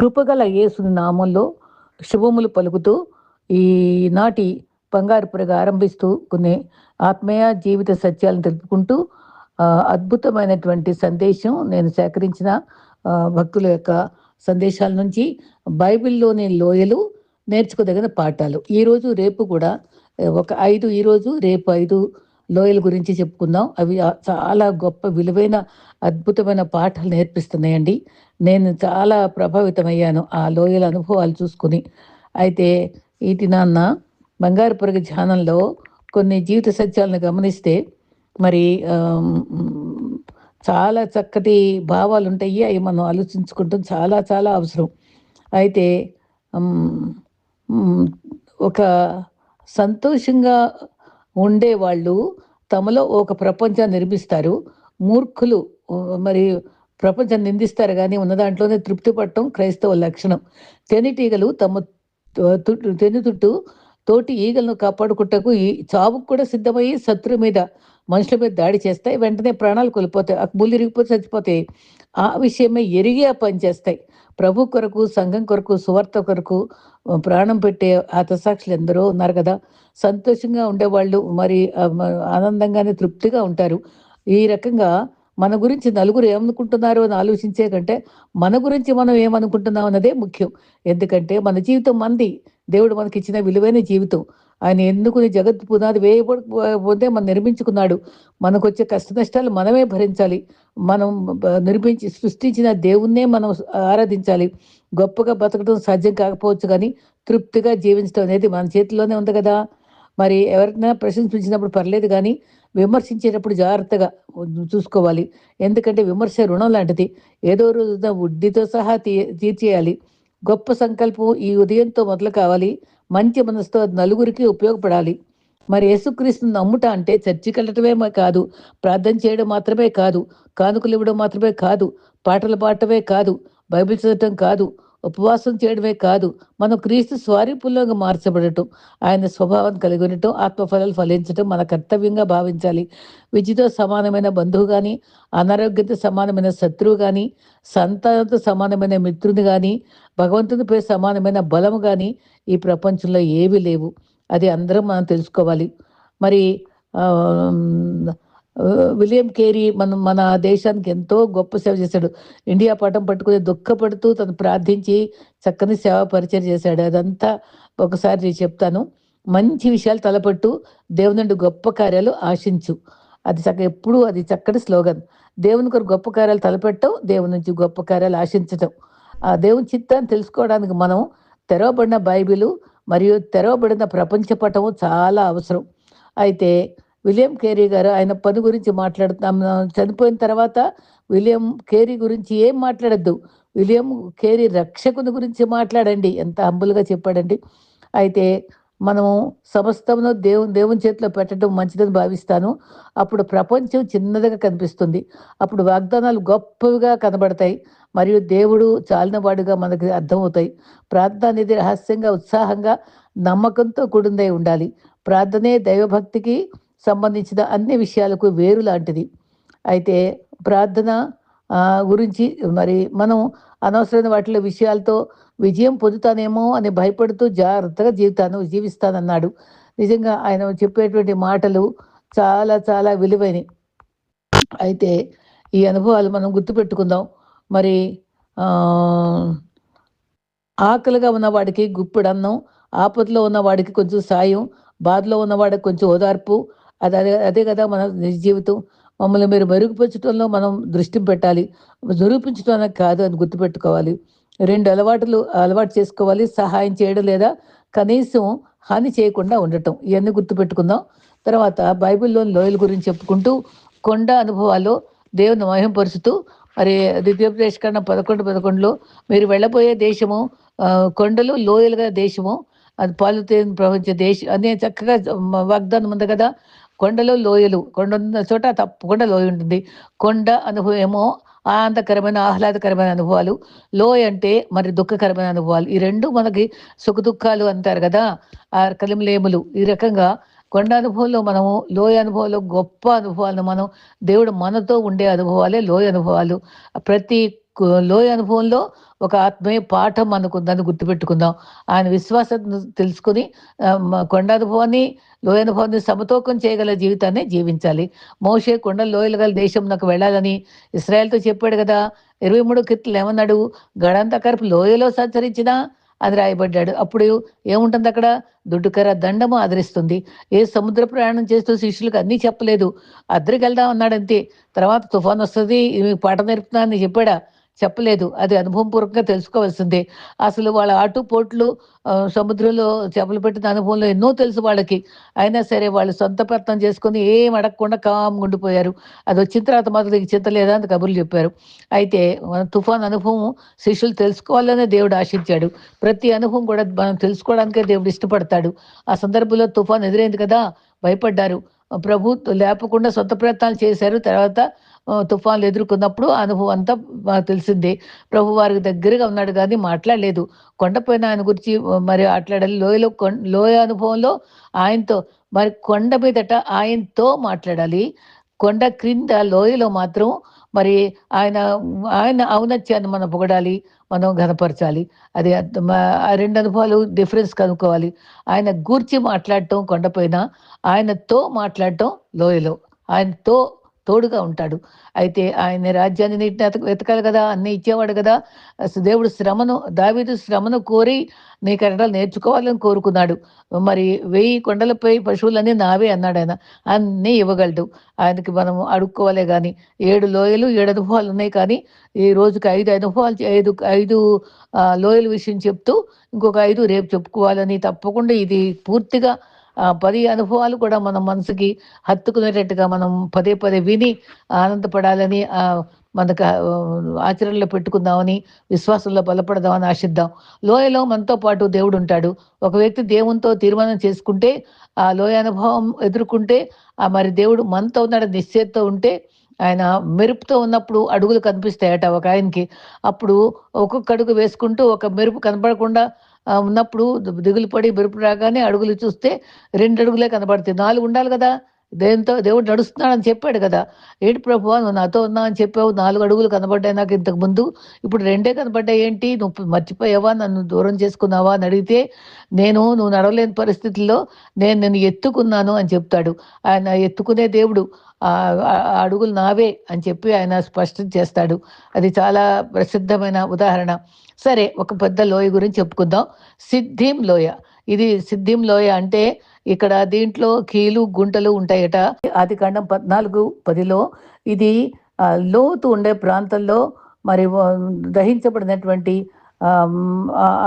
కృపగల యేసు నామంలో శుభములు పలుకుతూ ఈనాటి బంగారు పురగా ఆరంభిస్తూ కొన్ని ఆత్మీయ జీవిత సత్యాలను తెలుపుకుంటూ అద్భుతమైనటువంటి సందేశం నేను సేకరించిన భక్తుల యొక్క సందేశాల నుంచి బైబిల్లోని లోయలు నేర్చుకోదగిన పాఠాలు. ఈరోజు రేపు కూడా ఒక ఐదు ఈరోజు రేపు ఐదు లోయల గురించి చెప్పుకుందాం. అవి చాలా గొప్ప విలువైన అద్భుతమైన పాఠాలు నేర్పిస్తున్నాయండి. నేను చాలా ప్రభావితమయ్యాను ఆ లోయల అనుభవాలు చూసుకుని. అయితే ఈటి నాన్న బంగారు పొరగ ధ్యానంలో కొన్ని జీవిత సత్యాలను గమనిస్తే మరి చాలా చక్కటి భావాలు ఉంటాయి. అవి మనం ఆలోచించుకుంటాం. చాలా చాలా అవసరం. అయితే ఒక సంతోషంగా ఉండేవాళ్ళు తమలో ఒక ప్రపంచాన్ని నిర్మిస్తారు. మూర్ఖులు మరి ప్రపంచాన్ని నిందిస్తారు కానీ ఉన్న దాంట్లోనే తృప్తి పడటం క్రైస్తవ లక్షణం. తేనెటీగలు తమ తో- చుట్టూ తోటి ఈగలను కాపాడుకుంటకు ఈ చావుకు కూడా సిద్ధమయ్యి శత్రు మీద మనుషుల మీద దాడి చేస్తాయి. వెంటనే ప్రాణాలు కోల్పోతాయి. ఆ బుల్లి ఇరిగిపోతే చచ్చిపోతాయి. ఆ విషయమే ఎరిగి ఆ పని చేస్తాయి. ప్రభు కొరకు సంఘం కొరకు సువార్త కొరకు ప్రాణం పెట్టే హతసాక్షులు ఎందరో ఉన్నారు కదా. సంతోషంగా ఉండేవాళ్ళు మరి ఆనందంగానే తృప్తిగా ఉంటారు. ఈ రకంగా మన గురించి నలుగురు ఏమనుకుంటున్నారో అని ఆలోచించే కంటే మన గురించి మనం ఏమనుకుంటున్నాం అన్నదే ముఖ్యం. ఎందుకంటే మన జీవితం మంది. దేవుడు మనకి ఇచ్చిన విలువైన జీవితం. ఆయన ఎందుకు జగత్ పునాది వేయబడిపోతే మనం నిర్మించుకున్నాడు. మనకు వచ్చే కష్ట నష్టాలు మనమే భరించాలి. మనం నిర్మించి సృష్టించిన దేవుణ్ణే మనం ఆరాధించాలి. గొప్పగా బతకడం సాధ్యం కాకపోవచ్చు కానీ తృప్తిగా జీవించడం అనేది మన చేతిలోనే ఉంది కదా. మరి ఎవరినైనా ప్రశంసించినప్పుడు పర్లేదు కానీ విమర్శించేటప్పుడు జాగ్రత్తగా చూసుకోవాలి. ఎందుకంటే విమర్శ రుణం లాంటిది. ఏదో రోజున వడ్డీతో సహా తీ తీర్చేయాలి. గొప్ప సంకల్పం ఈ ఉదయంతో మొదలు కావాలి. మంచి మనసుతో నలుగురికి ఉపయోగపడాలి. మరి యేసుక్రీస్తుని నమ్ముట అంటే చర్చికి వెళ్ళటమే కాదు. ప్రార్థన చేయడం మాత్రమే కాదు. కానుకలు ఇవ్వడం మాత్రమే కాదు. పాటలు పాడటమే కాదు. బైబిల్ చదవటం కాదు. ఉపవాసం చేయడమే కాదు మనం క్రీస్తు స్వారూపుల్లోగా మార్చబడటం ఆయన స్వభావం కలిగి ఉండటం ఆత్మఫలాలు ఫలించటం మన కర్తవ్యంగా భావించాలి. విద్యతో సమానమైన బంధువు కానీ అనారోగ్యంతో సమానమైన శత్రువు కానీ సంతానంతో సమానమైన మిత్రుని కానీ భగవంతునిపై సమానమైన బలము కానీ ఈ ప్రపంచంలో ఏవి లేవు. అది అందరం మనం తెలుసుకోవాలి. మరి ఆ, విలియం కేరీ మన మన దేశానికి ఎంతో గొప్ప సేవ చేశాడు. ఇండియా పటం పట్టుకుని దుఃఖపడుతూ తను ప్రార్థించి చక్కని సేవ పరిచయం చేశాడు. అదంతా ఒకసారి నేను చెప్తాను. మంచి విషయాలు తలపట్టు దేవుని నుండి గొప్ప కార్యాలు ఆశించు. అది చక్క ఎప్పుడు అది చక్కటి స్లోగన్. దేవుని కొరకు గొప్ప కార్యాలు తలపెట్టడం దేవుని నుంచి గొప్ప కార్యాలు ఆశించటం ఆ దేవుని చిత్తాన్ని తెలుసుకోవడానికి మనం తెరవబడిన బైబిలు మరియు తెరవబడిన ప్రపంచ పటము చాలా అవసరం. అయితే విలియం కేరీ గారు ఆయన పని గురించి మాట్లాడుతాం. చనిపోయిన తర్వాత విలియం కేరీ గురించి ఏం మాట్లాడద్దు. విలియం కేరీ రక్షకుని గురించి మాట్లాడండి. ఎంత హంబుల్గా చెప్పాడండి. అయితే మనము సమస్తమును దేవుని దేవుని చేతిలో పెట్టడం మంచిదని భావిస్తాను. అప్పుడు ప్రపంచం చిన్నదిగా కనిపిస్తుంది. అప్పుడు వాగ్దానాలు గొప్పవిగా కనబడతాయి. మరియు దేవుడు చాలినవాడుగా మనకి అర్థమవుతాయి. ప్రార్థన అనేది రహస్యంగా ఉత్సాహంగా నమ్మకంతో కూడిందై ఉండాలి. ప్రార్థనే దైవభక్తికి సంబంధించిన అన్ని విషయాలకు వేరు లాంటిది. అయితే ప్రార్థన గురించి మరి మనం అనవసరమైన వాటిలో విషయాలతో విజయం పొందుతానేమో అని భయపడుతూ జాగ్రత్తగా జీవితాను జీవిస్తానన్నాడు. నిజంగా ఆయన చెప్పేటువంటి మాటలు చాలా చాలా విలువైనవి. అయితే ఈ అనుభవాలు మనం గుర్తుపెట్టుకుందాం. మరి ఆకలిగా ఉన్నవాడికి గుప్పిడన్నం ఆపదలో ఉన్నవాడికి కొంచెం సాయం బాధలో ఉన్నవాడికి కొంచెం ఓదార్పు అది అదే అదే కదా మన నిజ జీవితం. మమ్మల్ని మీరు మెరుగుపరచడంలో మనం దృష్టి పెట్టాలి. నిరూపించడం కాదు అని గుర్తుపెట్టుకోవాలి. రెండు అలవాట్లు అలవాటు చేసుకోవాలి. సహాయం చేయడం లేదా కనీసం హాని చేయకుండా ఉండటం. ఇవన్నీ గుర్తుపెట్టుకుందాం. తర్వాత బైబిల్లోని లోయల గురించి చెప్పుకుంటూ కొండ అనుభవాల్లో దేవుని మహింపరుచుతూ మరి ద్వితీయోపదేశకరణ పదకొండు పదకొండులో మీరు వెళ్ళబోయే దేశము కొండలు లోయలుగా దేశము అది పాలు ప్రపంచ ప్రవహించే దేశం అనే చక్కగా వాగ్దానం ఉంది కదా. కొండలు లోయలు కొండ ఉన్న చోట తప్పకుండా లోయ ఉంటుంది. కొండ అనుభవం ఏమో ఆనందకరమైన ఆహ్లాదకరమైన అనుభవాలు. లోయ అంటే మరి దుఃఖకరమైన అనుభవాలు. ఈ రెండు మనకి సుఖ దుఃఖాలు అంటారు కదా. ఆ కలిమిలేములు ఈ రకంగా కొండ అనుభవంలో మనము లోయ అనుభవంలో గొప్ప అనుభవాలను మనం దేవుడు మనతో ఉండే అనుభవాలే లోయ అనుభవాలు. ప్రతి లోయ అనుభవంలో ఒక ఆత్మీయ పాఠం మనకు ఉందని గుర్తుపెట్టుకుందాం. ఆయన విశ్వాసం తెలుసుకుని కొండ అనుభవాన్ని లోయ అనుభవాన్ని సమతూకం చేయగల జీవితాన్ని జీవించాలి. మోషే కొండ లోయలు గల దేశం నాకు వెళ్ళాలని ఇస్రాయల్తో చెప్పాడు కదా. ఇరవై మూడు కీర్తలు ఏమన్నాడు? గడంతకరపు లోయలో సంచరించినా అది రాయబడ్డాడు. అప్పుడు ఏముంటుంది అక్కడ? దుడ్డుకర దండము ఆదరిస్తుంది. ఏ సముద్ర ప్రయాణం చేస్తూ శిష్యులకు అన్నీ చెప్పలేదు. అద్దరికి వెళ్దాం అన్నాడంతే. తర్వాత తుఫాన్ వస్తుంది మీకు పాట నేర్పుతున్నా అని చెప్పాడా? చెప్పలేదు. అది అనుభవపూర్వకంగా తెలుసుకోవాల్సిందే. అసలు వాళ్ళ ఆటుపోట్లు పోట్లు సముద్రంలో చేపలు పెట్టిన అనుభవంలో ఎన్నో తెలుసు వాళ్ళకి. అయినా సరే వాళ్ళు సొంత ప్రయత్నం చేసుకుని ఏం అడగకుండా కామ్గా ఉండిపోయారు. అది వచ్చిన తర్వాత మాత్రం నీకు చింత లేదా అని కబుర్లు చెప్పారు. అయితే మన తుఫాన్ అనుభవం శిష్యులు తెలుసుకోవాలనే దేవుడు ఆశించాడు. ప్రతి అనుభవం కూడా మనం తెలుసుకోవడానికే దేవుడు ఇష్టపడతాడు. ఆ సందర్భంలో తుఫాన్ ఎదురైంది కదా భయపడ్డారు. ప్రభు లేపకుండా సొంత ప్రయత్నాలు చేశారు. తర్వాత తుఫాన్లు ఎదుర్కొన్నప్పుడు ఆ అనుభవం అంతా మాకు తెలిసిందే. ప్రభు వారికి దగ్గరగా ఉన్నాడు కానీ మాట్లాడలేదు. కొండపైన ఆయన గురించి మరి మాట్లాడాలి లోయలో లోయ అనుభవంలో ఆయనతో మరి కొండ మీదట ఆయనతో మాట్లాడాలి. కొండ క్రింద లోయలో మాత్రం మరి ఆయన ఆయన ఔన్నత్యాన్ని మనం పొగడాలి మనం ఘనపరచాలి. అది ఆ రెండు అనుభవాలు డిఫరెన్స్ కనుక్కోవాలి. ఆయన గూర్చి మాట్లాడటం కొండపైన ఆయనతో మాట్లాడటం లోయలో. ఆయనతో తోడుగా ఉంటాడు. అయితే ఆయన రాజ్యాన్ని నీటిని వెతకాలి కదా అన్ని ఇచ్చేవాడు కదా. దేవుడు శ్రమను దావీదు శ్రమను కోరి నీ కట్టడాలు నేర్చుకోవాలని కోరుకున్నాడు. మరి వెయ్యి కొండలపై పశువులన్నీ నావే అన్నాడు ఆయన. అన్నీ ఇవ్వగలడు. ఆయనకి మనం అడుక్కోవాలే కానీ ఏడు లోయలు ఏడు అనుభవాలు ఉన్నాయి కానీ ఈ రోజుకి ఐదు అనుభవాలు ఐదు ఐదు లోయల విషయం చెప్తూ ఇంకొక ఐదు రేపు చెప్పుకోవాలని తప్పకుండా ఇది పూర్తిగా పది అనుభవాలు కూడా మన మనసుకి హత్తుకునేటట్టుగా మనం పదే పదే విని ఆనందపడాలని మనకు ఆచరణలో పెట్టుకుందామని విశ్వాసంలో బలపడదామని ఆశిద్దాం. లోయలో మనతో పాటు దేవుడు ఉంటాడు. ఒక వ్యక్తి దేవునితో తీర్మానం చేసుకుంటే ఆ లోయ అనుభవం ఎదుర్కొంటే ఆ మరి దేవుడు మనతో ఉన్నాడు నిశ్చయతో ఉంటే ఆయన మెరుపుతో ఉన్నప్పుడు అడుగులు కనిపిస్తాయట ఒక ఆయనకి. అప్పుడు ఒక్కొక్క అడుగు వేసుకుంటూ ఒక మెరుపు కనపడకుండా ఉన్నప్పుడు దిగులు పడి బెరుపు రాగానే అడుగులు చూస్తే రెండు అడుగులే కనబడతాయి. నాలుగు ఉండాలి కదా. దేంతో దేవుడు నడుస్తున్నాడని చెప్పాడు కదా. ఏంటి ప్రభు నువ్వు నాతో ఉన్నా అని చెప్పావు. నాలుగు అడుగులు కనబడ్డాయి నాకు ఇంతకు ముందు. ఇప్పుడు రెండే కనబడ్డాయి ఏంటి? నువ్వు మర్చిపోయావా? నన్ను దూరం చేసుకున్నావా? అని అడిగితే నేను నువ్వు నడవలేని పరిస్థితుల్లో నేను నిన్ను ఎత్తుకున్నాను అని చెప్తాడు. ఆయన ఎత్తుకునే దేవుడు ఆ అడుగులు నావే అని చెప్పి ఆయన స్పష్టం చేస్తాడు. అది చాలా ప్రసిద్ధమైన ఉదాహరణ. సరే ఒక పెద్ద లోయ గురించి చెప్పుకుందాం. సిద్ధిం లోయ. ఇది సిద్ధిం లోయ అంటే ఇక్కడ దీంట్లో కీలు గుంటలు ఉంటాయట. ఆది కాండం పద్నాలుగు పదిలో ఇది లోతు ఉండే ప్రాంతంలో మరి దహించబడినటువంటి ఆ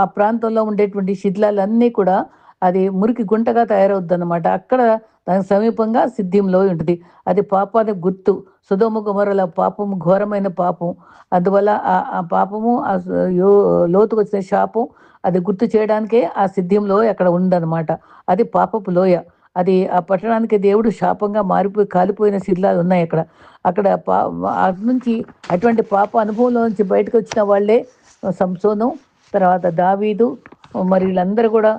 ఆ ప్రాంతంలో ఉండేటువంటి శిథిలాలన్నీ కూడా అది మురికి గుంటగా తయారవుద్ది అనమాట అక్కడ దానికి సమీపంగా సిద్ధింలో ఉంటుంది. అది పాపానికి గుర్తు. సుధోమ కుమారుల పాపము ఘోరమైన పాపం. అందువల్ల ఆ ఆ పాపము ఆ లోతుకు వచ్చిన శాపం అది గుర్తు చేయడానికే ఆ సిద్ధింలో అక్కడ ఉందన్నమాట. అది పాపపు లోయ. అది ఆ పట్టణానికి దేవుడు శాపంగా మారిపోయి కాలిపోయిన శిథిలాలు ఉన్నాయి అక్కడ. అక్కడ పా అటు నుంచి అటువంటి పాప అనుభవంలో నుంచి బయటకు వచ్చిన వాళ్ళే సంసోనం తర్వాత దావీదు మరి వీళ్ళందరూ కూడా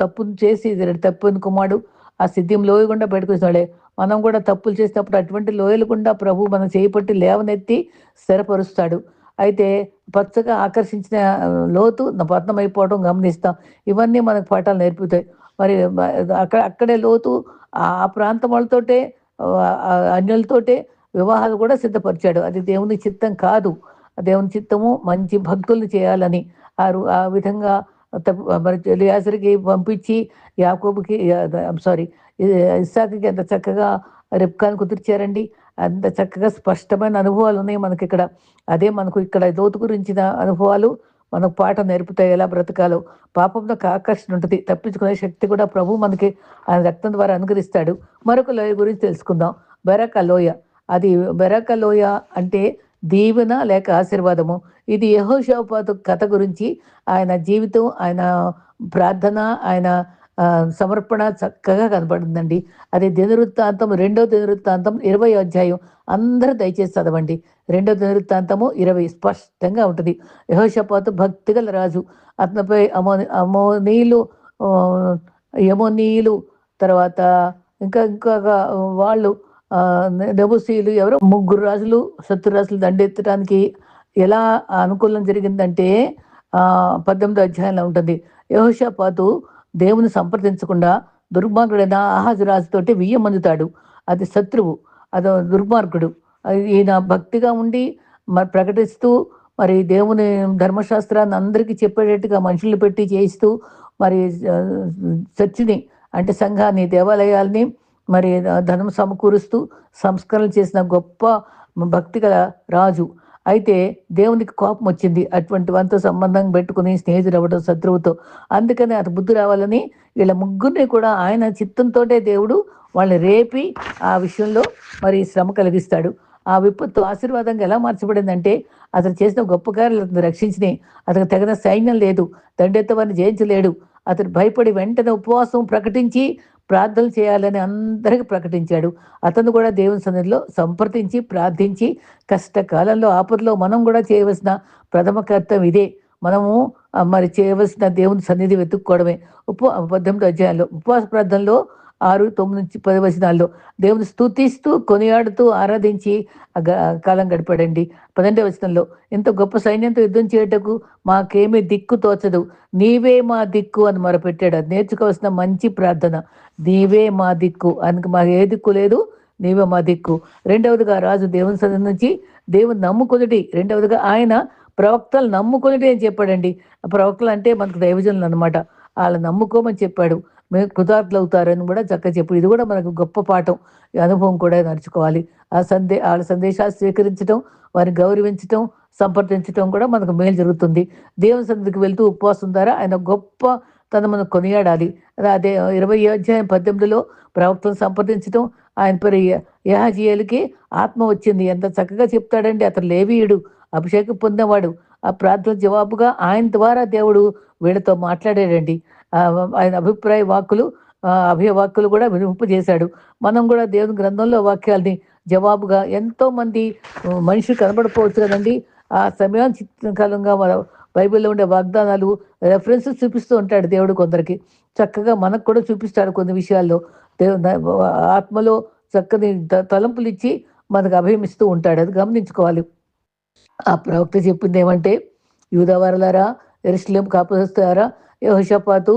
తప్పును చేసి తప్పుని కుమారుడు ఆ సిద్ధిం లోయ గుండా పెట్టుకొచ్చినాడే. మనం కూడా తప్పులు చేసినప్పుడు అటువంటి లోయలు గుండా ప్రభు మనం చేపట్టి లేవనెత్తి స్థిరపరుస్తాడు. అయితే పచ్చగా ఆకర్షించిన లోతు పతనం అయిపోవడం గమనిస్తాం. ఇవన్నీ మనకు పాఠాలు నేర్పుతాయి. మరి అక్కడ అక్కడే లోతు ఆ ప్రాంతం వాళ్ళతోటే అన్యులతోటే వివాహాలు కూడా సిద్ధపరిచాడు. అది దేవుని చిత్తం కాదు. దేవుని చిత్తము మంచి భక్తుల్ని చేయాలని. ఆ విధంగా మరి ఎలియాజరుకి పంపించి యాకోబుకి సారీ ఇస్సాకి ఎంత చక్కగా రెప్కాను కుదిర్చారండి. అంత చక్కగా స్పష్టమైన అనుభవాలు ఉన్నాయి మనకి ఇక్కడ అదే మనకు ఇక్కడ లోతు గురించిన అనుభవాలు మనకు పాట నేర్పుతాయి ఎలా బ్రతకాలో. పాపంలోకి ఆకర్షణ ఉంటుంది. తప్పించుకునే శక్తి కూడా ప్రభు మనకి ఆయన రక్తం ద్వారా అనుగ్రహిస్తాడు. మరొక లోయ గురించి తెలుసుకుందాం. బెరక లోయ. అది బెరక లోయ అంటే దీవెన లేక ఆశీర్వాదము. ఇది యహోషాపాతు కథ గురించి ఆయన జీవితం ఆయన ప్రార్థన ఆయన సమర్పణ చక్కగా కనపడుతుందండి అది దినవృత్తాంతం రెండో దినవృత్తాంతం ఇరవై అధ్యాయం. అందరూ దయచేసి చదవండి. రెండో దినవృత్తాంతము ఇరవై స్పష్టంగా ఉంటుంది. యహోషపాతు భక్తిగల రాజు. అతనిపై అమో అమోనీలు యమోనీయులు తర్వాత ఇంకా ఇంకొక వాళ్ళు నెబుసీలు ఎవరో ముగ్గురు రాజులు శత్రు రాజులు దండెత్తడానికి ఎలా అనుకూలం జరిగిందంటే పద్దెనిమిది అధ్యాయంలో ఉంటుంది. యహోషాపాతు దేవుని సంప్రదించకుండా దుర్మార్గుడైన ఆహాజు రాజుతోటి వియ్యం అందుతాడు అది శత్రువు అది దుర్మార్గుడు. ఈయన భక్తిగా ఉండి మరి ప్రకటిస్తూ మరి దేవుని ధర్మశాస్త్రాన్ని అందరికీ చెప్పేటట్టుగా మనుషులు పెట్టి చేయిస్తూ మరి చర్చిని అంటే సంఘాన్ని దేవాలయాల్ని మరి ధనం సమకూరుస్తూ సంస్కరణలు చేసిన గొప్ప భక్తి గల రాజు. అయితే దేవునికి కోపం వచ్చింది. అటువంటి వంతు సంబంధం పెట్టుకుని స్నేహితుడు అవ్వడం శత్రువుతో. అందుకని అటు బుద్ధి రావాలని వీళ్ళ ముగ్గురిని కూడా ఆయన చిత్తంతోటే దేవుడు వాళ్ళని రేపి ఆ విషయంలో మరి శ్రమ కలిగిస్తాడు. ఆ విపత్తు ఆశీర్వాదంగా ఎలా మార్చబడిందంటే అతను చేసిన గొప్ప కార్యాలు అతను రక్షించినాయి అతనికి తగిన సైన్యం లేదు. దండెత్తవారిని జయించలేడు. అతను భయపడి వెంటనే ఉపవాసం ప్రకటించి ప్రార్థనలు చేయాలని అందరికీ ప్రకటించాడు. అతను కూడా దేవుని సన్నిధిలో సంప్రదించి ప్రార్థించి కష్టకాలంలో ఆపదలో మనం కూడా చేయవలసిన ప్రథమ కర్తవ్యం ఇదే. మనము మరి చేయవలసిన దేవుని సన్నిధి వెతుక్కోవడమే. ఉప పద్దెనిమిది అధ్యాయంలో ఉపవాస ప్రార్థనలో ఆరు తొమ్మిది నుంచి పది వచనాల్లో. దేవుని స్తుతిస్తూ కొనియాడుతూ ఆరాధించి కాలం గడిపాడండి. పన్నెండవ వచనంలో ఇంత గొప్ప సైన్యంతో యుద్ధం చేయటకు మాకేమీ దిక్కు తోచదు. నీవే మా దిక్కు అని మొరపెట్టాడు. అది నేర్చుకోవాల్సిన మంచి ప్రార్థన. నీవే మా దిక్కు అందుకు మాకు ఏ దిక్కు లేదు. నీవే మా దిక్కు రెండవదిగా రాజు దేవుని సన్నిధి నుంచి దేవుని నమ్ముకొనిటి రెండవదిగా ఆయన ప్రవక్తలు నమ్ముకొనిటి అని చెప్పాడండి. ఆ ప్రవక్తలు అంటే మనకు దైవజనులు అనమాట వాళ్ళని నమ్ముకోమని చెప్పాడు. మేము కృతార్థులు అవుతారని కూడా చక్కగా చెప్పు ఇది కూడా మనకు గొప్ప పాఠం. ఈ అనుభవం కూడా నడుచుకోవాలి. ఆ సందే వాళ్ళ సందేశాలు స్వీకరించడం వారిని గౌరవించటం సంప్రదించటం కూడా మనకు మేలు జరుగుతుంది. దేవుని సన్నిధికి వెళ్తూ ఉపవాసం ద్వారా ఆయన గొప్ప తను మనం కొనియాడాలి. అదే ఇరవై అధ్యాయం పద్దెనిమిదిలో ప్రవక్తను సంప్రదించడం ఆయన పేరు యహాజీయులకి ఆత్మ వచ్చింది. ఎంత చక్కగా చెప్తాడండి. అతను లేవీయుడు అభిషేకం పొందేవాడు ఆ ప్రార్థన జవాబుగా ఆయన ద్వారా దేవుడు వీళ్ళతో మాట్లాడాడండి. ఆయన అభిప్రాయ వాక్కులు అభయవాక్కులు అభయ వాక్కులు కూడా వినింపు చేశాడు మనం కూడా దేవుని గ్రంథంలో వాక్యాల్ని జవాబుగా ఎంతో మంది ఆ, మనిషి కనబడిపోవచ్చు కదండి. ఆ సమయం చిత్రకాలంగా మన బైబిల్లో ఉండే వాగ్దానాలు రెఫరెన్సెస్ చూపిస్తూ ఉంటాడు దేవుడు కొందరికి. చక్కగా మనకు కూడా చూపిస్తాడు కొన్ని విషయాల్లో. దేవు ఆత్మలో చక్కని త- తలంపులు ఇచ్చి మనకు అభయమిస్తూ ఉంటాడు. అది గమనించుకోవాలి. ఆ ప్రవక్త చెప్పింది ఏమంటే యూదవరలారా ఎరుసలేం కాపుదస్తారా యహోషపాతు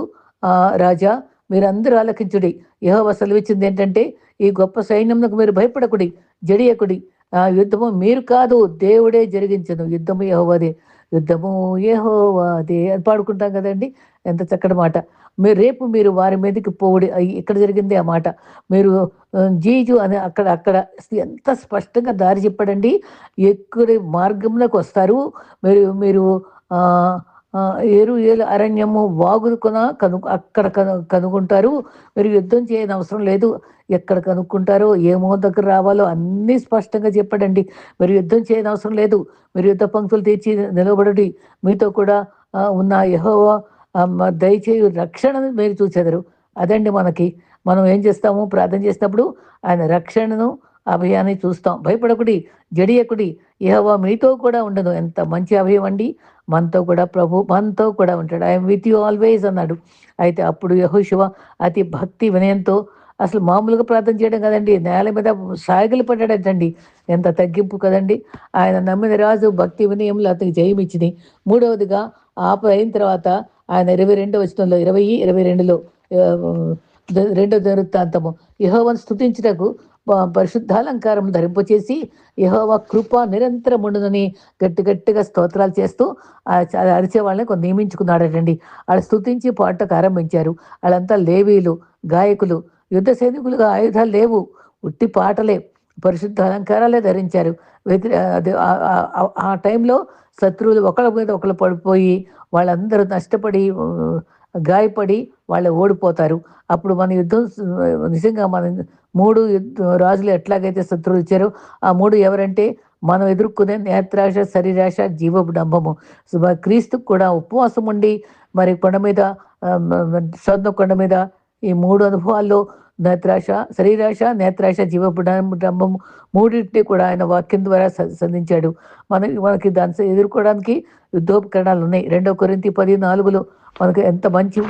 రాజా మీరందరూ ఆలకించుడి. యహోవ సెలవిచ్చింది ఏంటంటే ఈ గొప్ప సైన్యమునకు మీరు భయపడకుడి జడియకుడి. ఆ యుద్ధము మీరు కాదు దేవుడే జరిగించను. యుద్ధము యహోవాదే యుద్ధము యహోవాదే అని పాడుకుంటాం కదండి. ఎంత చక్కటి మాట. మీరు రేపు మీరు వారి మీదకి పోవుడి ఇక్కడ జరిగింది ఆ మాట. మీరు జీజు అని అక్కడ అక్కడ ఎంత స్పష్టంగా దారి చెప్పాడండి. ఎక్కడి మార్గంలోకి వస్తారు? మీరు మీరు ఏరు ఏలు అరణ్యము వాగులు కొన కను అక్కడ కను కనుక్కుంటారు మీరు యుద్ధం చేయని అవసరం లేదు. ఎక్కడ కనుక్కుంటారో ఏమో దగ్గర రావాలో అన్నీ స్పష్టంగా చెప్పడండి. మీరు యుద్ధం చేయని అవసరం లేదు. మీరు యుద్ధ పంక్తులు తీర్చి నిలబడి మీతో కూడా ఉన్న యెహోవా దయచేయు రక్షణను మీరు చూచెదరు. అదండి మనకి. మనం ఏం చేస్తాము? ప్రార్థన చేసినప్పుడు ఆయన రక్షణను అభయాన్ని చూస్తాం. భయపడకుడి జడియకుడి. యెహోవా మీతో కూడా ఉండదు ఎంత మంచి అభయం అండి. మనతో కూడా ప్రభు మనతో కూడా ఉంటాడు. ఐఎమ్ విత్ యూ ఆల్వేస్ అన్నాడు. అయితే అప్పుడు యహోశివ అతి భక్తి వినయంతో అసలు మామూలుగా ప్రార్థన చేయడం కదండి. నేల మీద సాగిలి పడ్డాడటండి. ఎంత తగ్గింపు కదండి. ఆయన నమ్మిన రాజు భక్తి వినయంలో అతనికి జయం ఇచ్చింది. మూడవదిగా ఆప అయిన తర్వాత ఆయన ఇరవై రెండో వచనంలో ఇరవై ఇరవై రెండులో రెండో దృత్తాంతము యహోవన్ స్థుతించటకు పరిశుద్ధాలంకారం ధరింపచేసి యహోవా కృప నిరంతరం ఉండదని గట్టి గట్టిగా స్తోత్రాలు చేస్తూ అరిచే వాళ్ళని కొంత నియమించుకున్నాడటండి. వాళ్ళు స్థుతించి పాటకు ఆరంభించారు. వాళ్ళంతా లేవీలు గాయకులు యుద్ధ సైనికులుగా ఆయుధాలు లేవు. ఉట్టి పాటలే పరిశుద్ధ అలంకారాలే ధరించారు ఆ- టైంలో శత్రువులు ఒకళ్ళ మీద ఒకళ్ళు పడిపోయి వాళ్ళందరూ నష్టపడి గాయపడి వాళ్ళు ఓడిపోతారు. అప్పుడు మన యుద్ధం నిజంగా మన మూడు యుద్ధ రాజులు ఎట్లాగైతే శత్రువులు ఇచ్చారో ఆ మూడు ఎవరంటే మనం ఎదుర్కొనే నేత్రాశ శరీరాశ జీవపు డంబము క్రీస్తుకు కూడా ఉపవాసం ఉండి మరి కొండ మీద ఆ, కొండ మీద ఈ మూడు అనుభవాల్లో నేత్రాశ శరీరాశ నేత్రాశ జీవ డం- మూడింటిని కూడా ఆయన వాక్యం ద్వారా సంధించాడు. మనకి మనకి దాన్ని ఎదుర్కోవడానికి యుద్ధోపకరణాలు ఉన్నాయి. రెండో కొరింతి పది నాలుగులో మనకు ఎంత మంచి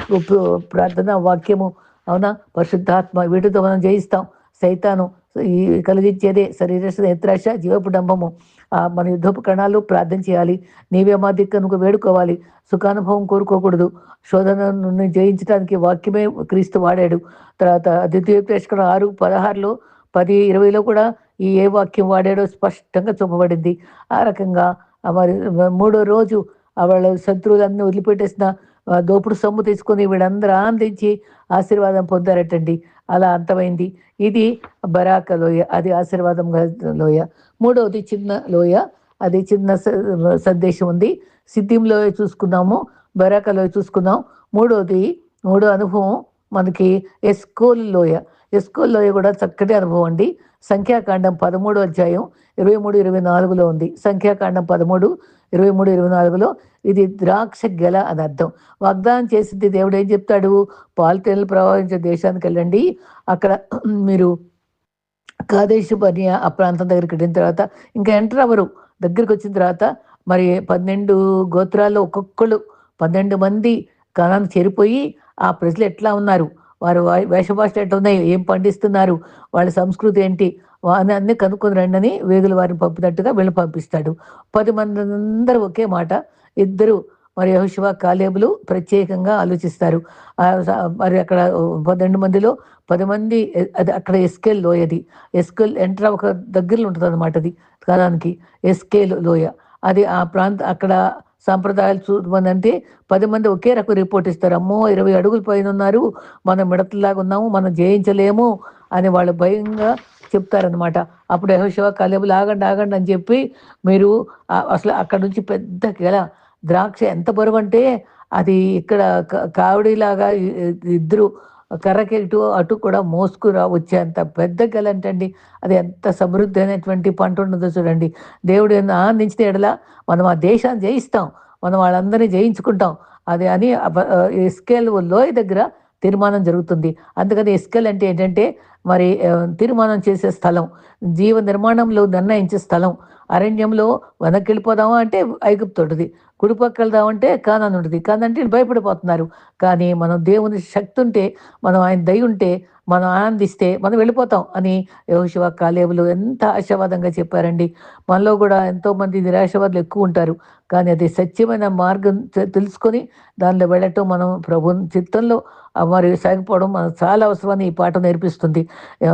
ప్రార్థన వాక్యము. అవునా? పరిశుద్ధాత్మ వీటితో మనం జయిస్తాం. సైతాను కలిగించేదే శరీర నేత్రాశ జీవపుడంబము ఆ మన యుద్ధోపకరణాలు ప్రార్థన చేయాలి. నీవే మా దిక్కనుకు వేడుకోవాలి. సుఖానుభవం కోరుకోకూడదు. శోధనను జయించడానికి వాక్యమే క్రీస్తు వాడాడు. తర్వాత ద్వితీయ ప్రేక్షకుడు ఆరు పదహారులో పది ఇరవైలో కూడా ఈ ఏ వాక్యం వాడాడో స్పష్టంగా చూపబడింది. ఆ రకంగా మరి మూడో రోజు వాళ్ళ శత్రువులన్నీ వదిలిపెట్టేసిన దోపుడు సొమ్ము తీసుకొని వీళ్ళందరూ ఆనందించి ఆశీర్వాదం పొందారటండి. అలా అంతమైంది ఇది బరాక లోయ అది ఆశీర్వాదం లోయ. మూడవది చిన్న లోయ అది చిన్న సందేశం ఉంది. సిద్ధిం లోయ చూసుకున్నాము బరాక లోయ చూసుకున్నాం. మూడవది మూడో అనుభవం మనకి ఎస్కోల్ లోయ. ఎస్కోల్ లోయ కూడా చక్కటి అనుభవం అండి. సంఖ్యాకాండం పదమూడు అధ్యాయం ఇరవై మూడు ఇరవై నాలుగులో ఉంది. సంఖ్యాకాండం పదమూడు ఇరవై మూడు ఇరవై నాలుగులో ఇది ద్రాక్ష గెల అని అర్థం. వాగ్దానం చేసింది దేవుడు ఏం చెప్తాడు? పాలితేనలు ప్రవహించే దేశానికి వెళ్ళండి. అక్కడ మీరు కాదేశు పని ఆ ప్రాంతం దగ్గరికి వెళ్ళిన తర్వాత ఇంకా ఎంటర్ అవ్వరు. దగ్గరికి వచ్చిన తర్వాత మరి పన్నెండు గోత్రాల్లో ఒక్కొక్కళ్ళు పన్నెండు మంది కణాన్ని చేరిపోయి ఆ ప్రజలు ఎట్లా ఉన్నారు? వారు వేషభాషలు ఎట్లా ఉన్నాయి? ఏం పండిస్తున్నారు? వాళ్ళ సంస్కృతి ఏంటి? వాని అన్ని కనుక్కొని రండి అని వేగుల వారిని పంపినట్టుగా వీళ్ళు పంపిస్తాడు. పది మంది అందరూ ఒకే మాట. ఇద్దరు మరి యహుశివ కాలేబులు ప్రత్యేకంగా ఆలోచిస్తారు. మరి అక్కడ పన్నెండు మందిలో పది మంది అది అక్కడ ఎస్కేల్ లోయది. ఎస్కేల్ ఎంటర్ ఒక దగ్గరలో ఉంటుంది అనమాట అది కాలానికి. ఎస్కేల్ లోయ. అది ఆ ప్రాంత అక్కడ సాంప్రదాయాలు చూడమని అంటే పది మంది ఒకే రకం రిపోర్ట్ ఇస్తారు. అమ్మో ఇరవై అడుగుల పైన ఉన్నారు. మనం మిడతలాగా ఉన్నాము. మనం జయించలేము అని వాళ్ళు భయంగా చెప్తారనమాట అప్పుడు యహోశివ కాలేబులు ఆగండి ఆగండి అని చెప్పి మీరు అసలు అక్కడ నుంచి పెద్ద గెల ద్రాక్ష ఎంత బరువు అంటే అది ఇక్కడ కావిడిలాగా ఇద్దరు కర్రకి ఇటు అటు కూడా మోసుకురా వచ్చేంత పెద్ద గెల అంటండి. అది ఎంత సమృద్ధి అయినటువంటి పంట ఉన్నదో చూడండి. దేవుడు ఆనందించిన ఎడల మనం ఆ దేశాన్ని జయిస్తాం. మనం వాళ్ళందరినీ జయించుకుంటాం. అది అని ఎస్కేల్ లోయ దగ్గర తీర్మానం జరుగుతుంది. అందుకని ఎస్కెల్ అంటే ఏంటంటే మరి తీర్మానం చేసే స్థలం జీవ నిర్మాణంలో నిర్ణయించే స్థలం అరణ్యంలో వెనక్కి వెళ్ళిపోదామా అంటే ఐగుప్తుడిది కుడిపక్క వెళ్దామంటే కానాన్ ఉంటుంది కాదంటే భయపడిపోతున్నారు. కానీ మనం దేవుని శక్తి ఉంటే మనం ఆయన దయ ఉంటే మనం ఆనందిస్తే మనం వెళ్ళిపోతాం అని యహోశివ కాలేవులు ఎంత ఆశావాదంగా చెప్పారండి. మనలో కూడా ఎంతోమంది నిరాశవాదులు ఎక్కువ ఉంటారు. కానీ అది సత్యమైన మార్గం తెలుసుకొని దానిలో వెళ్ళటం మనం ప్రభు చిత్తంలో మరి సాగిపోవడం మనకు చాలా అవసరమని ఈ పాట నేర్పిస్తుంది.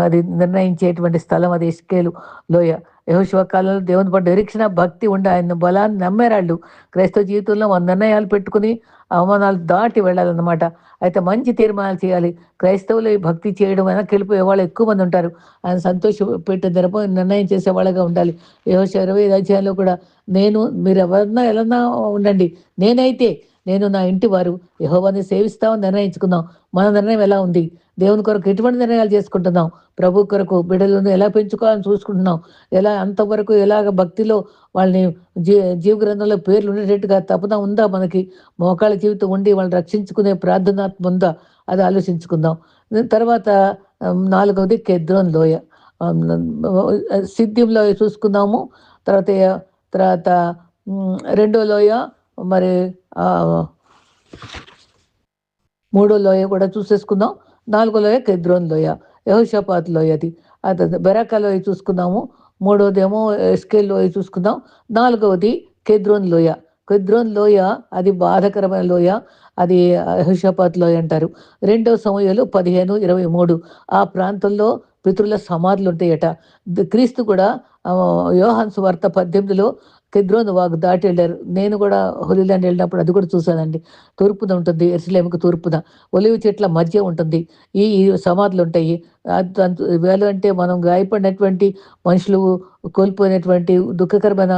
అది నిర్ణయించేటువంటి స్థలం అది ఇష్కేలు లోయ. యహోశివ కాలంలో దేవుని పట్ల నిరీక్షణ భక్తి ఉండి ఆయన బలాన్ని నమ్మేరాళ్ళు క్రైస్తవ జీవితంలో మన నిర్ణయాలు పెట్టుకుని అవమానాలు దాటి వెళ్ళాలన్నమాట. అయితే మంచి తీర్మానాలు చేయాలి. క్రైస్తవులు భక్తి చేయడం అయినా వెళ్ళిపోయే వాళ్ళు ఎక్కువ మంది ఉంటారు. ఆయన సంతోష పెట్టే ధరప నిర్ణయం చేసే వాళ్ళగా ఉండాలి. యహోశ ఇరవై అధ్యాయంలో కూడా నేను మీరు ఎవరన్నా ఎలా ఉండండి. నేనైతే నేను నా ఇంటి వారు. యహోవాన్ని సేవిస్తామని నిర్ణయించుకుందాం. మన నిర్ణయం ఎలా ఉంది? దేవుని కొరకు ఎటువంటి నిర్ణయాలు చేసుకుంటున్నాం? ప్రభు కొరకు బిడ్డలను ఎలా పెంచుకోవాలని చూసుకుంటున్నాం? ఎలా అంతవరకు ఎలాగ భక్తిలో వాళ్ళని జీ జీవ గ్రంథంలో పేర్లు ఉండేటట్టుగా తపన ఉందా మనకి? మోకాళ్ళ జీవితం ఉండి వాళ్ళని రక్షించుకునే ప్రార్థనాత్మ ఉందా? అది ఆలోచించుకుందాం. తర్వాత నాలుగవది కెద్రోన్ లోయ. సిద్ధింలో చూసుకుందాము. తర్వాత తర్వాత రెండో లోయ మరి మూడో లోయ కూడా చూసేసుకుందాం. నాలుగో లోయ కెద్రోన్ లోయ యహోషపాత్ లోయ అది. బెరాకా లోయ చూసుకున్నాము మూడోదేమో ఎస్కేల్ లోయ చూసుకుందాం. నాలుగవది కెద్రోన్ లోయ. కెద్రోన్ లోయ అది బాధకరమైన లోయ. అది హుషపాత్ లోయ అంటారు. రెండవ సమయంలో పదిహేను ఇరవై మూడు. ఆ ప్రాంతంలో పితృల సమాధులు ఉంటాయట. క్రీస్తు కూడా యోహాన్స్ వార్త పద్దెనిమిదిలో కెద్రోన్ వాగు దాటి వెళ్ళారు. నేను కూడా హోలీలాండ్ వెళ్ళినప్పుడు అది కూడా చూశానండి. తూర్పున ఉంటుంది ఎరుసలేముకు తూర్పున. ఒలివి చెట్ల మధ్య ఉంటుంది. ఈ సమాధులు ఉంటాయి. వేలు అంటే మనం గాయపడినటువంటి మనుషులు కోల్పోయినటువంటి దుఃఖకరమైన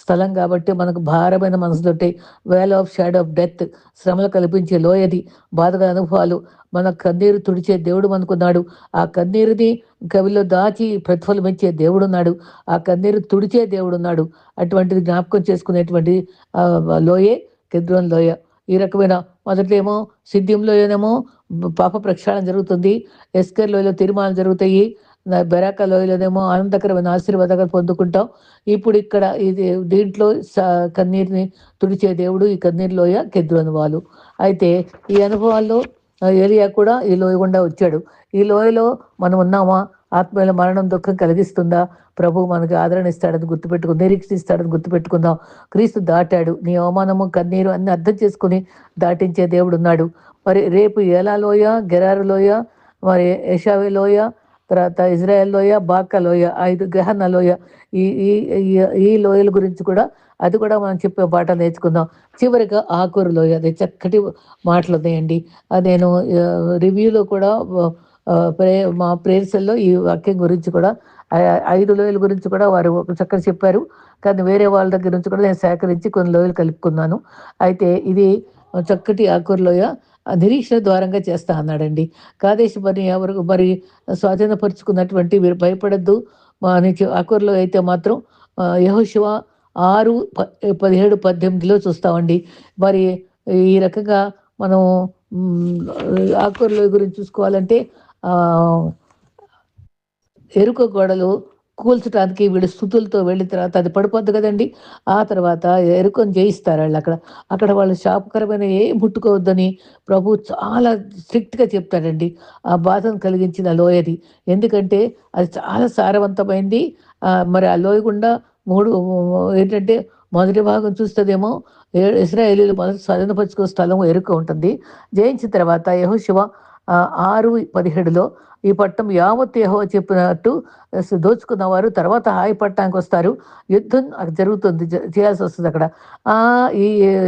స్థలం కాబట్టి మనకు భారమైన మనసులు ఉంటాయి vale of shadow of death శ్రమలు కల్పించే లోయది బాధగా అనుభవాలు. మన కన్నీరు తుడిచే దేవుడు మనకున్నాడు. ఆ కన్నీరుని కవిలో దాచి ప్రతిఫలమిచ్చే దేవుడున్నాడు. ఆ కన్నీరు తుడిచే దేవుడున్నాడు. అటువంటిది జ్ఞాపకం చేసుకునేటువంటి లోయే కెద్రోన్ లోయ. ఈ రకమైన మొదట్లో సిద్ధింలోనేమో పాప ప్రక్షాళన జరుగుతుంది ఎస్కర్ లోయలో తీర్మానం జరుగుతాయి బెరాక లోయలోనేమో ఆనందకరమైన ఆశీర్వాదాలు పొందుకుంటాం. ఇప్పుడు ఇక్కడ ఇది దీంట్లో కన్నీరుని తుడిచే దేవుడు ఈ కన్నీరు లోయ కెద్రోన్ వాళ్ళు. అయితే ఈ అనుభవాల్లో ఏరియా కూడా ఈ లోయ గుండా వచ్చాడు. ఈ లోయలో మనం ఉన్నామా? ఆత్మీయుల మరణం దుఃఖం కలిగిస్తుందా? ప్రభు మనకు ఆదరణ ఇస్తాడని గుర్తుపెట్టుకుని నిరీక్షిస్తాడని గుర్తుపెట్టుకుందాం. క్రీస్తు దాటాడు. నీ అవమానము కన్నీరు అన్ని అర్థం చేసుకుని దాటించే దేవుడు ఉన్నాడు. మరి రేపు ఎలా లోయ? గెరారు లోయ? మరి యషావి లోయ? తర్వాత ఇజ్రాయెల్ లోయ? బాకా లోయ? ఐదు గహన లోయ? ఈ ఈ ఈ- లోయల గురించి కూడా అది కూడా మనం చెప్పే పాట నేర్చుకుందాం. చివరిగా ఆకూరు లోయ. అది చక్కటి మాటలు ఉన్నాయండి. అది నేను రివ్యూలో కూడా ప్రే మా ప్రేయర్స్లో ఈ వాక్యం గురించి కూడా ఐదు లోయల గురించి కూడా వారు ఒక చక్కగా చెప్పారు. కానీ వేరే వాళ్ళ దగ్గర నుంచి కూడా నేను సేకరించి కొన్ని లోయలు కలుపుకున్నాను. అయితే ఇది చక్కటి ఆకూరు లోయ నిరీక్షణ ద్వారంగా చేస్తా అన్నాడండి. కాదేశ మరి ఎవరు మరి స్వాధీనపరుచుకున్నటువంటి మీరు భయపడద్దు. మా నుంచి ఆకూరులో అయితే మాత్రం యహోశివ ఆరు ప- పదిహేడు పద్దెనిమిదిలో చూస్తామండి. మరి ఈ రకంగా మనం మ్, ఆకూరులో గురించి చూసుకోవాలంటే ఎరుక గోడలు కూల్చడానికి వీళ్ళు స్థుతులతో వెళ్ళిన తర్వాత అది పడిపోద్ది కదండి. ఆ తర్వాత ఎరుకని జయిస్తారు వాళ్ళు అక్కడ. అక్కడ వాళ్ళు శాపకరమైన ఏ ముట్టుకోవద్దని ప్రభు చాలా స్ట్రిక్ట్గా చెప్తాడండి. ఆ బాధను కలిగించిన లోయది. ఎందుకంటే అది చాలా సారవంతమైంది. మరి ఆ లోయ గుండా మూడు ఏంటంటే మొదటి భాగం చూస్తుందేమో ఇస్రాయేలీలు మొదటి స్వాధీనపరుచుకునే స్థలం ఎరుక ఉంటుంది. జయించిన తర్వాత యహో శివ ఆరు పదిహేడులో ఈ పట్టణం యావత్ యహో చెప్పినట్టు దోచుకున్న వారు తర్వాత హాయి పట్టణానికి వస్తారు. యుద్ధం అక్కడ జరుగుతుంది చేయాల్సి వస్తుంది అక్కడ. ఈ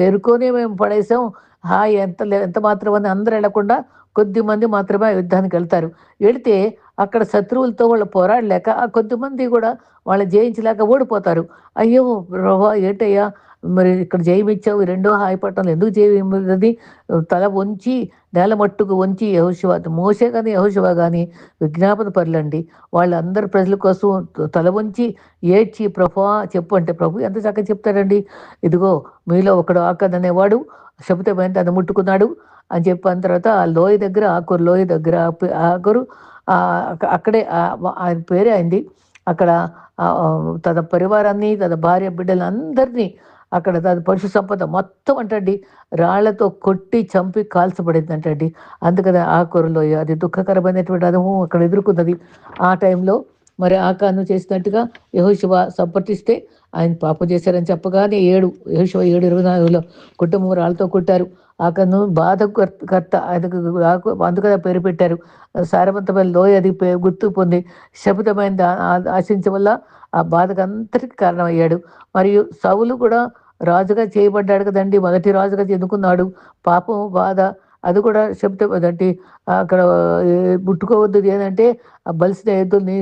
ఎరుకోనే మేము పడేసాం హాయ్ ఎంత లే- ఎంత మాత్రం అని అందరూ వెళ్ళకుండా కొద్ది మంది మాత్రమే యుద్ధానికి వెళ్తారు. వెళితే అక్కడ శత్రువులతో వాళ్ళు పోరాడలేక ఆ కొద్ది మంది కూడా వాళ్ళు జయించలేక ఓడిపోతారు. అయ్యో ప్రభా ఏంటయ్యా? మరి ఇక్కడ జయమిచ్చావు రెండో హాయిపట్నంలో ఎందుకు జయమిది తల వంచి నేల మట్టుకు వంచి యహోశివ మోసే కానీ యహోశివ కానీ విజ్ఞాపన పరులండి. వాళ్ళందరి ప్రజల కోసం తల వంచి ఏడ్చి ప్రభా చెప్పు అంటే ప్రభు ఎంత చక్కగా చెప్తాడండి ఇదిగో మీలో ఒకడు ఆకదనేవాడు శబ్దమైన తను ముట్టుకున్నాడు అని చెప్పిన తర్వాత ఆ లోయ దగ్గర ఆకురు లోయ దగ్గర ఆకురు అక్కడే ఆయన పేరే అయింది. అక్కడ తన పరివారాన్ని తన భార్య బిడ్డలందరినీ అక్కడ అది పశు సంపద మొత్తం అంటండి రాళ్ళతో కొట్టి చంపి కాల్చబడింది అంటండి అందుకని ఆ కూరలో అది దుఃఖకరమైనటువంటి అనుభవం అక్కడ ఎదుర్కొన్నది. ఆ టైంలో మరి ఆకాను చేసినట్టుగా యహోశివ సంప్రదిస్తే ఆయన పాపం చేశారని చెప్పగానే ఏడు ఏషో ఏడు ఇరవై నాలుగులో కుటుంబం రాళ్ళతో కొట్టారు. అతను బాధ కర్త కర్త ఆయనకు ఆకు- అందుకనే పేరు పెట్టారు. సారవంతమైన లోయ అది పే- గుర్తు పొంది శబితమైన ఆశించ వల్ల ఆ బాధకు అంతటికి కారణమయ్యాడు. మరియు సవులు కూడా రాజుగా చేయబడ్డాడు కదండి. మొదటి రాజుగా ఎన్నుకున్నాడు. పాపం బాధ అది కూడా శబ్దం అదంటే? అక్కడ ముట్టుకోవద్దు ఏంటంటే ఆ బలిసిన ఎద్దుల్ని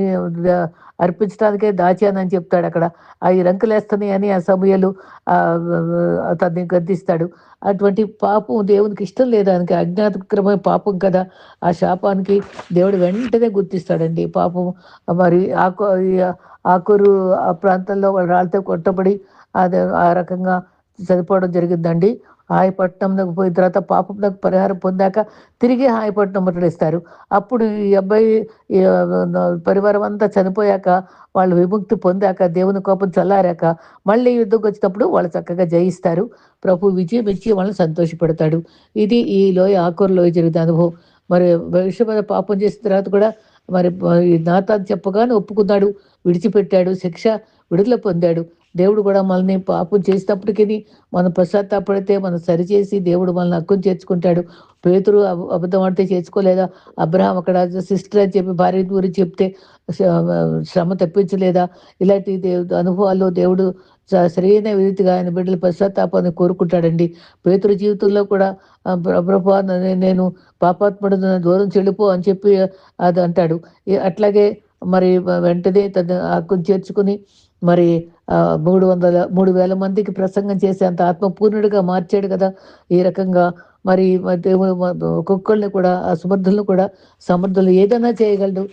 అర్పించడానికే దాచానని చెప్తాడు అక్కడ. ఆ ఈ రంకులేస్తున్నాయి అని ఆ సమయాలు అతన్ని గద్దిస్తాడు. అటువంటి పాపం దేవునికి ఇష్టం లేదానికి ఆయనకి అజ్ఞాతక్రమైన పాపం కదా. ఆ శాపానికి దేవుడు వెంటనే గుర్తిస్తాడండి. పాపం మరి ఆకు ఆకూరు ఆ ప్రాంతంలో వాళ్ళు రాళ్ళతో కొట్టబడి అది ఆ రకంగా చనిపోవడం జరిగిందండి. హాయిపట్నంలోకి పోయిన తర్వాత పాపంలోకి పరిహారం పొందాక తిరిగి హాయపట్నం ముట్టడిస్తారు. అప్పుడు ఈ అబ్బాయి పరివారం అంతా చనిపోయాక వాళ్ళు విముక్తి పొందాక దేవుని కోపం చల్లారాక మళ్ళీ యుద్ధంకి వచ్చినప్పుడు వాళ్ళు చక్కగా జయిస్తారు. ప్రభు విజయం ఇచ్చి వాళ్ళని సంతోషపెడతాడు. ఇది ఈ లోయ ఆకూరు లోయ జరిగిన అనుభవం. మరి భవిష్యత్ పాపం చేసిన తర్వాత కూడా మరి ఈ నాతాన్ చెప్పగానే ఒప్పుకున్నాడు విడిచిపెట్టాడు శిక్ష విడుదల పొందాడు. దేవుడు కూడా మనల్ని పాపం చేసినప్పటికీ మనం పశ్చాత్తాపడితే మనం సరిచేసి దేవుడు మనల్ని హక్కును చేర్చుకుంటాడు. పేతురు అబద్ధం అంటే చేర్చుకోలేదా అబ్రహాం అక్కడ సిస్టర్ అని చెప్పి భార్య గురించి చెప్తే శ్రమ తప్పించలేదా? ఇలాంటి దేవు అనుభవాల్లో దేవుడు సరైన రీతిగా ఆయన బిడ్డల పశ్చాత్తాపాన్ని కోరుకుంటాడండి. పేతురు జీవితంలో కూడా ఆ, ప్రభా నేను పాపాత్ముడు దూరం చెడిపో అని చెప్పి అది అంటాడు. అట్లాగే మరి వెంటనే తన హక్కును చేర్చుకుని మరి మూడు వందల మూడు వేల మందికి ప్రసంగం చేసేంత ఆత్మపూర్ణుడిగా మార్చాడు కదా ఈ రకంగా. మరి కుక్కల్ని దేవుడు ఒక్కొక్కళ్ళని కూడా ఆ సమర్థులను కూడా సమర్థులు ఏదైనా చేయగలడు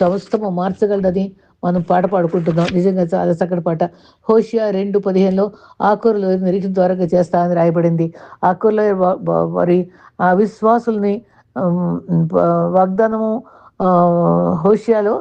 సమస్తము మార్చగలడని మనం పాట పాడుకుంటున్నాం. నిజంగా చాలా చక్కటి పాట. హోషియా రెండు పదిహేనులో ఆకూరలో నిరీక్షణ ద్వారా చేస్తా అని రాయబడింది. ఆకూరలో మరి ఆ విశ్వాసుల్ని వాగ్దానము హోషియాలో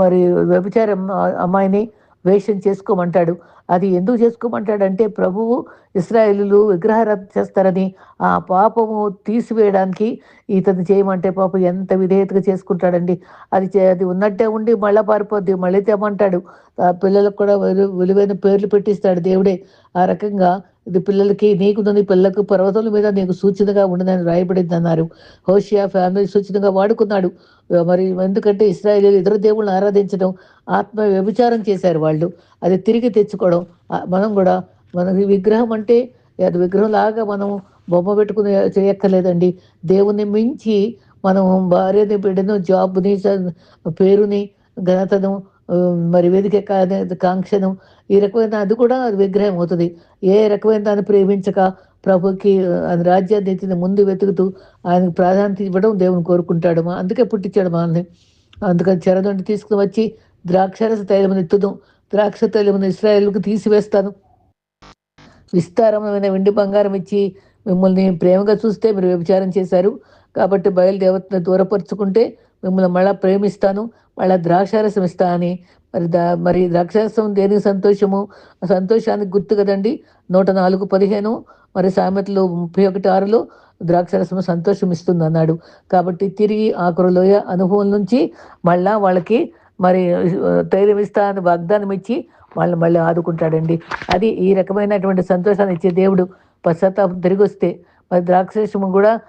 మరి వ్యభిచారం అమ్మాయిని వేషం చేసుకోమంటాడు. అది ఎందుకు చేసుకోమంటాడంటే ప్రభువు ఇస్రాయేలులు విగ్రహారాధన చేస్తారని ఆ పాపము తీసివేయడానికి ఇతను చేయమంటే పాపం ఎంత విధేయతగా చేసుకుంటాడండి. అది చే అది ఉన్నట్టే ఉండి మళ్ళా పారిపోద్ది మళ్ళీ తెమ్మంటాడు. ఆ పిల్లలకు కూడా విలువైన పేర్లు పెట్టిస్తాడు దేవుడే. ఆ రకంగా ఇది పిల్లలకి నీకు నీ పిల్లలకు పర్వతముల మీద నీకు సూచనగా ఉండదని రాయబడింది అన్నారు హోషియా ఫ్యామిలీ సూచనగా వాడుకున్నాడు. మరి ఎందుకంటే ఇస్రాయేలీలు ఇతర దేవుళ్ళని ఆరాధించడం ఆత్మ వ్యభిచారం చేశారు వాళ్ళు. అది తిరిగి తెచ్చుకోవడం. మనం కూడా మనకి విగ్రహం అంటే అది విగ్రహం లాగా మనం బొమ్మ పెట్టుకుని చేయక్కర్లేదండి. దేవుని మించి మనం భార్యని బిడ్డను జాబ్ని పేరుని ఘనతను మరి వేదిక కాంక్షను ఈ రకమైన అది కూడా అది విగ్రహం అవుతుంది. ఏ రకమైన దాన్ని ప్రేమించక ప్రభుకి ఆయన రాజ్యాన్ని ముందు వెతుకుతూ ఆయనకు ప్రాధాన్యత ఇవ్వడం దేవుని కోరుకుంటాడు అందుకే పుట్టించాడు మనల్ని అందుకని చెరదండి తీసుకుని వచ్చి ద్రాక్షరస తైలం ఎత్తుదాం ద్రాక్ష తైలమును ఇస్రాయేల్కు తీసివేస్తాను. విస్తారమైన వెండి బంగారం ఇచ్చి మిమ్మల్ని ప్రేమగా చూస్తే మీరు వ్యభిచారం చేశారు. కాబట్టి బయలుదేవతను దూరపరుచుకుంటే మిమ్మల్ని మళ్ళా ప్రేమిస్తాను మళ్ళా ద్రాక్షారసం ఇస్తా అని. మరి దా మరి ద్రాక్షారసం దేనికి సంతోషము? సంతోషానికి గుర్తు కదండి నూట నాలుగు పదిహేను మరి సామెతలు ముప్పై ఒకటి ఆరులో ద్రాక్షరసము సంతోషం ఇస్తుంది అన్నాడు. కాబట్టి తిరిగి ఆకురలోయ అనుభవం నుంచి మళ్ళా వాళ్ళకి మరి ధైర్యం ఇస్తా అని వాగ్దానం ఇచ్చి వాళ్ళని మళ్ళీ ఆదుకుంటాడండి. అది ఈ రకమైనటువంటి సంతోషాన్ని ఇచ్చే దేవుడు పశ్చాత్తాపం తిరిగి వస్తే మరి ద్రాక్షము కూడా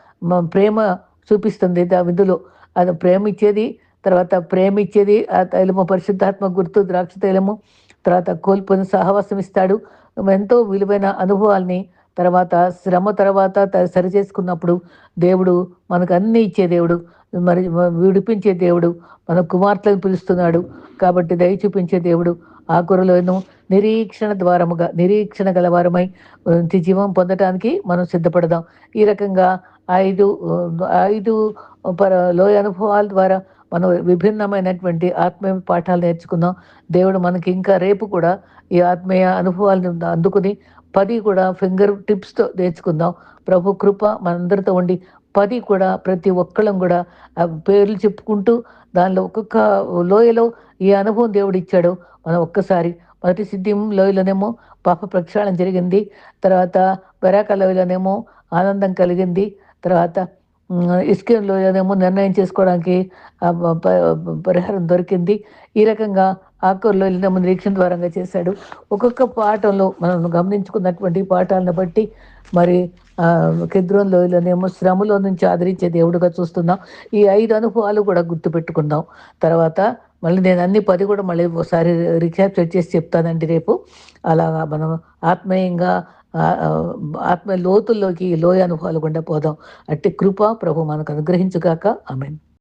ప్రేమ చూపిస్తుంది ఆ విధులో అది ప్రేమ ఇచ్చేది తర్వాత ప్రేమ ఇచ్చేది ఆ తైలము పరిశుద్ధాత్మ గుర్తు ద్రాక్ష తైలము తర్వాత కోల్పోయిన సహవాసం ఇస్తాడు. ఎంతో విలువైన అనుభవాల్ని తర్వాత శ్రమ తర్వాత సరి చేసుకున్నప్పుడు దేవుడు మనకు అన్ని ఇచ్చే దేవుడు మరి విడిపించే దేవుడు మన కుమార్తెను పిలుస్తున్నాడు కాబట్టి దయ చూపించే దేవుడు. ఆ కురలోను నిరీక్షణ ద్వారముగా నిరీక్షణ గలవారమై జీవం పొందటానికి మనం సిద్ధపడదాం. ఈ రకంగా ఐదు ఐదు పర లోయ అనుభవాల ద్వారా మనం విభిన్నమైనటువంటి ఆత్మీయ పాఠాలు నేర్చుకుందాం. దేవుడు మనకి ఇంకా రేపు కూడా ఈ ఆత్మీయ అనుభవాలను అందుకుని పది కూడా ఫింగర్ టిప్స్తో నేర్చుకుందాం. ప్రభు కృప మనందరితో ఉండి పది కూడా ప్రతి ఒక్కళ్ళం కూడా పేర్లు చెప్పుకుంటూ దానిలో ఒక్కొక్క లోయలో ఈ అనుభవం దేవుడు ఇచ్చాడు మనం ఒక్కసారి మొదటి సిద్ధిం లోయలోనేమో పాప ప్రక్షాళన జరిగింది. తర్వాత బెరాక లోయలోనేమో ఆనందం కలిగింది. తర్వాత ఇస్కేన్ లోయలోనేమో నిర్ణయం చేసుకోవడానికి పరిహారం దొరికింది. ఈ రకంగా ఆకూరులో వెళ్ళిన నిరీక్షణ ద్వారంగా చేశాడు. ఒక్కొక్క పాఠంలో మనం గమనించుకున్నటువంటి పాఠాలను బట్టి మరి ఆ, కెద్రోన్ లోయలోనేమో శ్రమలో నుంచి ఆదరించే దేవుడుగా చూస్తున్నాం. ఈ ఐదు అనుభవాలు కూడా గుర్తుపెట్టుకుందాం. తర్వాత మళ్ళీ నేను అన్ని పది కూడా మళ్ళీ ఒకసారి రిక్యాప్చర్ చేసి చెప్తానండి రేపు. అలాగా మనం ఆత్మీయంగా ఆత్మ లోతుల్లోకి లోయ అనుభవాలు గుండా పోదాం. అట్టి కృప ప్రభు మనకు అనుగ్రహించుగాక. ఆమెన్.